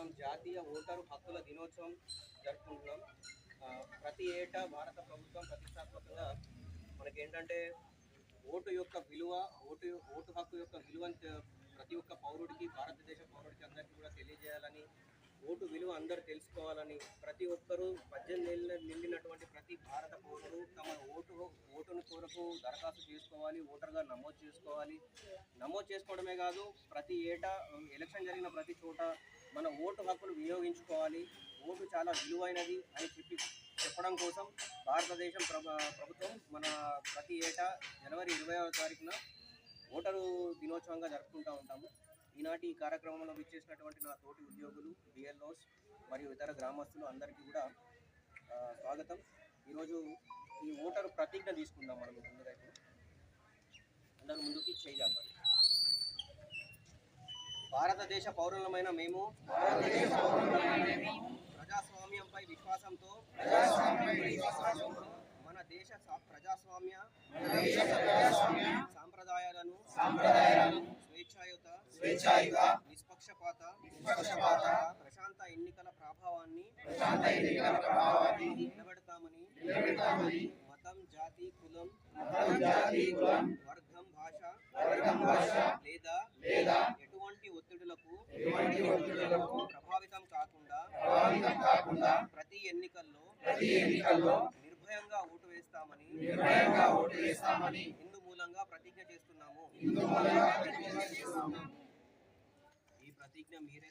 మనం జాతీయ ఓటరు హక్కుల దినోత్సవం జరుపుకుంటున్నాం. ప్రతి ఏటా భారత ప్రభుత్వం ప్రతిష్టాత్మకంగా మనకేంటంటే ఓటు యొక్క విలువ ఓటు ఓటు హక్కు యొక్క విలువను ప్రతి ఒక్క పౌరుడికి భారతదేశ పౌరుడికి అందరికీ కూడా తెలియజేయాలని ఓటు విలువ అందరూ తెలుసుకోవాలని ప్రతి ఒక్కరూ పద్దెనిమిది నిండినటువంటి ప్రతి భారత పౌరుడు మన ఓటు ఓటును కొరకు దరఖాస్తు చేసుకోవాలి ఓటర్గా నమోదు చేసుకోవాలి. నమోదు చేసుకోవడమే కాదు ప్రతి ఏటా ఎలక్షన్ జరిగిన ప్రతి చోట మన ఓటు హక్కును వినియోగించుకోవాలి. ఓటు చాలా విలువైనది అని చెప్పి చెప్పడం కోసం భారతదేశం ప్రభుత్వం మన ప్రతి ఏటా జనవరి ఇరవైవ తారీఖున ఓటరు దినోత్సవంగా జరుపుకుంటూ ఉంటాము. ఈనాటి ఈ కార్యక్రమంలో విచ్చేసినటువంటి నా తోటి ఉద్యోగులు బిఎల్ఓస్ మరియు ఇతర గ్రామస్తులు అందరికీ కూడా స్వాగతం. ఈరోజు ఈ ఓటరు ప్రతిజ్ఞ తీసుకుందాం మనం ముందుగా ఇప్పుడు. అందరూ ముందుకి చేయాలి భారతదేశ పౌరులమైన మేము ప్రజాస్వామ్యంపై విశ్వాసంతో మన దేశ ప్రజాస్వామ్య సాంప్రదాయాలను స్వేచ్ఛాయుత స్వేచ్ఛాయుత, నిష్పక్షపాత నిష్పక్షపాత, ప్రశాంత ఎన్నికల ప్రభావాన్ని ప్రశాంత ఎన్నికల ప్రభావాన్ని నిలబెడతామని మతం జాతి కులం మతం, జాతి, కులం, వర్గం భాష వర్గం, భాష లేదా లేదా ఎటువంటి ఒత్తిడులకు ఎటువంటి ఒత్తిడులకు ప్రభావితం కాకుండా ప్రభావితం కాకుండా ప్రతి ఎన్నికల్లో ప్రతి ఎన్నికల్లో నిర్భయంగా ఓటు వేస్తామని నిర్భయంగా ఓటు వేస్తామని ఇందు మూలంగా ప్రతిజ్ఞ చేస్తున్నాము ఇందు మూలంగా ప్రతిజ్ఞ చేస్తున్నాము. ఈ ప్రతిజ్ఞ మీరే